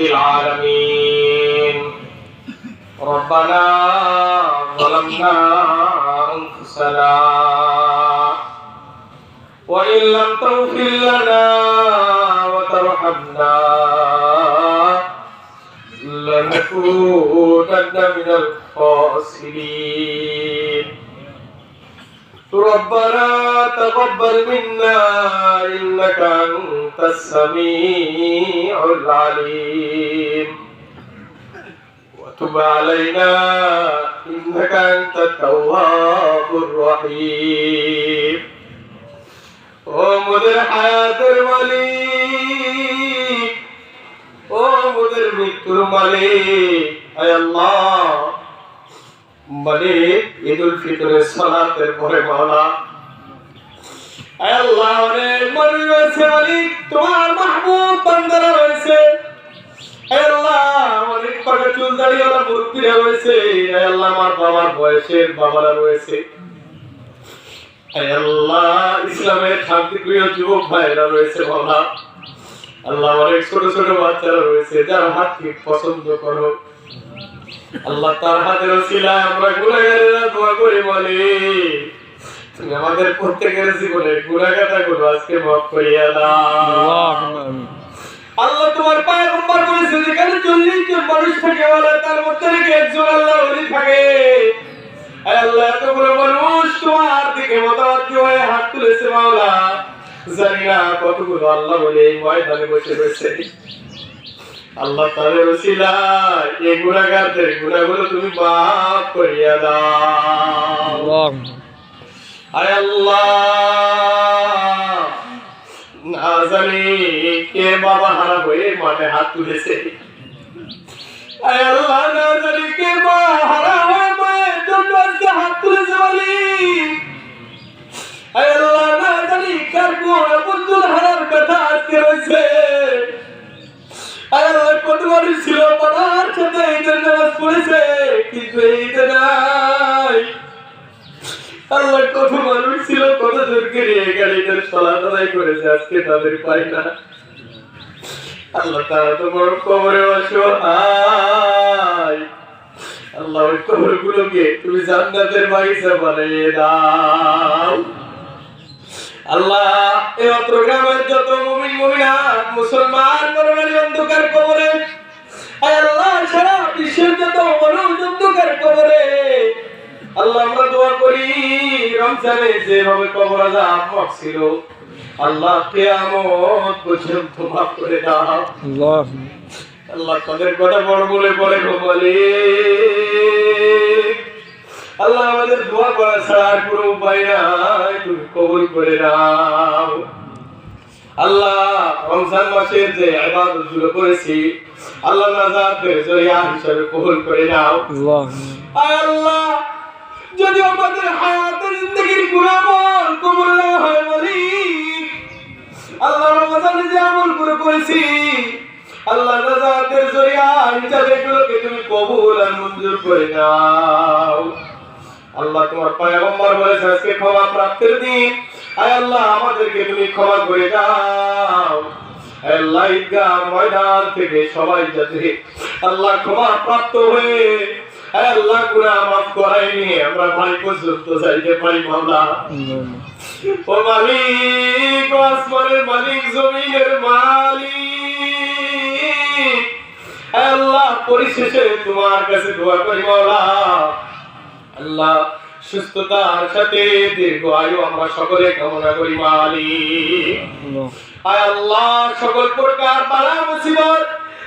العالمين ربنا ظلمنا أنفسنا وإن لم تغفر لنا وترحمنا لنكونن من الخاسرين. ربنا تقبل منا إنك أنت السميع العليم وتب علينا إنك أنت التواب الرحيم ومدر حياة المليك ومدر মৃত্যুর মালিক আয় আল্লাহ মালিক ঈদুল ফিতরের সালাতের পরে মাওলা আয় আল্লাহ রয়েছে মালিক আল্লাহ অনেক ছোট ছোট বাচ্চারা রয়েছে, যারা হাতকে পছন্দ করো। আল্লাহ, তার হাতের ওসিলায় আমরা গুনাহগারেরা দোয়া করি বলি তুমি আমাদের প্রত্যেকের জীবনে গুনাহগারটা গুলো আজকে মাফ করিয়া দাও। আল্লাহ তোমার পায়গম্বর বলেছে যেখানে চল্লিশ জন মানুষ থাকে তার মধ্যে থেকে একজন আল্লাহ ওলি থাকে। আল্লাহ এতগুলো মানুষ তোমার দিকে মতামত হয়ে হাত তুলেছে মাওলা। জানি না কতগুলো আল্লাহ বলে এই ময়দানে বসে রয়েছে। আল্লাহ তাদের ওসিলায় এই গুণাগারদের গুণাগুলো তুমি মাফ করিয়া দাও। আয় আল্লাহ! না জানি কে বাবা হারা হয়ে মাঠে হাত তুলেছে। আয় কে হাত তুলেছে না জানি কার কোন বন্ধুর হারার কথা আজকে আয় আল্লাহ কত মানুষ ছিল পাড়ার সাথে ঈদের নামাজ পড়েছে, কিন্তু ঈদে নাই। আল্লাহ কত মানুষ ছিল কত জনকে নিয়ে গাড়িদের সলাত আদায় করেছে, আজকে তাদের পাই না। আল্লাহ তারা তো বড় কবরে অসহায়। আল্লাহ ওই কবর গুলোকে তুমি জান্নাতের বাগিচা বানিয়ে দাও। আল্লাহ, এই অত্র গ্রামের যত মুমিন, মুমিনাত, মুসলমান নরনারী অন্ধকার কবরে আল্লাহ, সারা বিশ্বের যত মানুষ অন্ধকার কবরে আল্লাহ আমরা দোয়া করি রমজানে যেভাবে কবর আজাব ছিল আল্লাহ কিয়ামত পর্যন্ত মাফ করে দাও। আল্লাহ। তাদের কথা বড় বলে পড়ে বলে আল্লাহ আমাদের দোয়া করা ছাড়া আর কোনো উপায় নাই তুমি কবুল করে নাও। আল্লাহ রমজান মাসের যে ইবাদতগুলো করেছি আল্লাহ নাজাতের জরিয়া হিসেবে কবুল করে নাও। আল্লাহ যদি আমাদের হায়াতের জিন্দগির গুণামল কবুল না হয় বলি আল্লাহ রমজানে যে আমল করে করেছি আল্লাহ নাজাতের জরিয়া হিসাবে এগুলোকে তুমি কবুল আর মঞ্জুর করে নাও। আল্লাহ তোমার পয়গম্বর বলেছে, আজকে ক্ষমা প্রাপ্তির দিন। আয় আল্লাহ, আমাদেরকে তুমি ক্ষমা করে দাও। আল্লাহ, ঈদগাহ ময়দান থেকে সবাই যাতে আল্লাহ ক্ষমা প্রাপ্ত হয়ে আল্লাহ গুনাহ মাফ করাই নিয়ে আমরা ভাই পর্যন্ত যাইতে পারি মাওলা ও মালিক আসমানের মালিক জমিনের মালিক। আল্লাহ পরিশেষে তোমার কাছে দোয়া করি মাওলা। আল্লাহ সুস্থতার সাথে দীর্ঘ আয়ু আমরা সকলে কামনা করি মালিক। আয় আল্লাহ সকল প্রকার বালা মুসিবত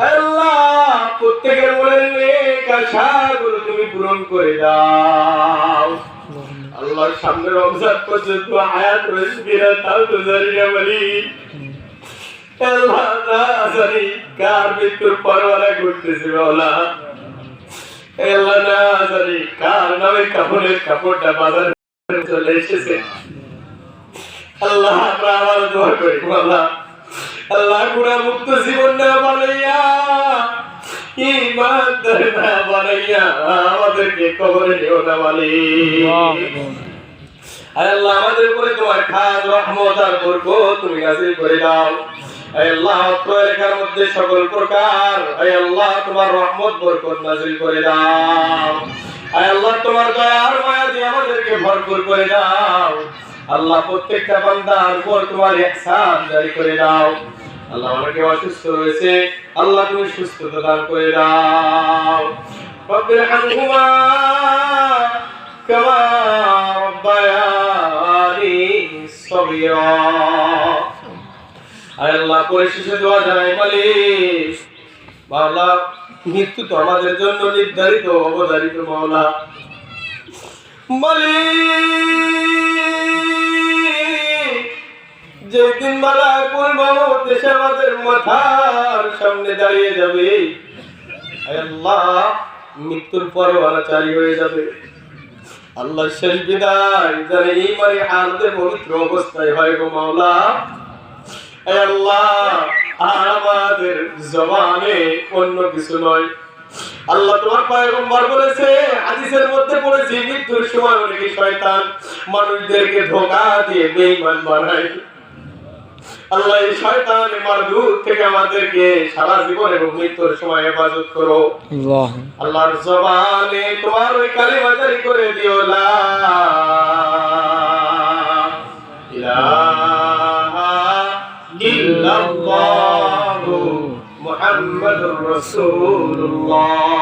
আল্লাহ করে আল্লাহ মৃত্যুর পরওয়ারা ঘুরতেছে মাওলা। আল্লাহ জানি কার নামে কাপড়ের কাপড়টা বাজারে চলে এসেছে। আল্লাহ আমরা আমার দোয়া করি মাওলা। আল্লাহ গুণা মুক্ত জীবন না বানাইয়া ইমানদার না বানাইয়া আমাদেরকে কবরে নিও না মালিক। আল্লাহ। আমাদের উপরে তোমার খাস রহমত আর বরকত তুমি নাযিল করে দাও। আল্লাহ এলাকার মধ্যে সকল প্রকার আল্লাহ তোমার রহমত বরকত নাযিল করে দাও। আল্লাহ তোমার দয়ার মায়া দিয়ে আমাদেরকে ভরপুর করে দাও। আল্লাহ প্রত্যেকটা বান্দার উপর তোমার ইহসান জারি করে দাও। আল্লাহ অনেকে অসুস্থ হয়েছে, আল্লাহ তুমি সুস্থতা দান করে দাও। মৃত্যু তো আমাদের জন্য নির্ধারিত, অবধারিত মাওলা। মালিক! যেদিন মালাকুল মাউত এসে আমাদের মাথার সামনে দাঁড়িয়ে যাবে। মৃত্যুর পরওয়ানা জারি হয়ে যাবে। আল্লাহ শেষ বিদায়, যারা এই মানে হালতে পবিত্র অবস্থায় হয় গো মাওলা। আল্লাহ আমাদের জবানে অন্য কিছু নয়। আল্লাহ তোমার পয়গম্বর বলেছে, হাদিসের মধ্যে পড়েছে, মৃত্যুর সময় অনেকে শয়তান মানুষদেরকে ধোকা দিয়ে বেঈমান বানায়। আল্লাহ এই শয়তান মারদুদ থেকে আমাদেরকে সারা জীবন এবং মৃত্যুর সময় হেফাজত করো। আল্লাহ। আল্লাহর জবানে তোমার ওই কালিমা জারি করে দিও লা ইলাহা ইল্লাল্লাহু মুহাম্মাদুর রাসূলুল্লাহ।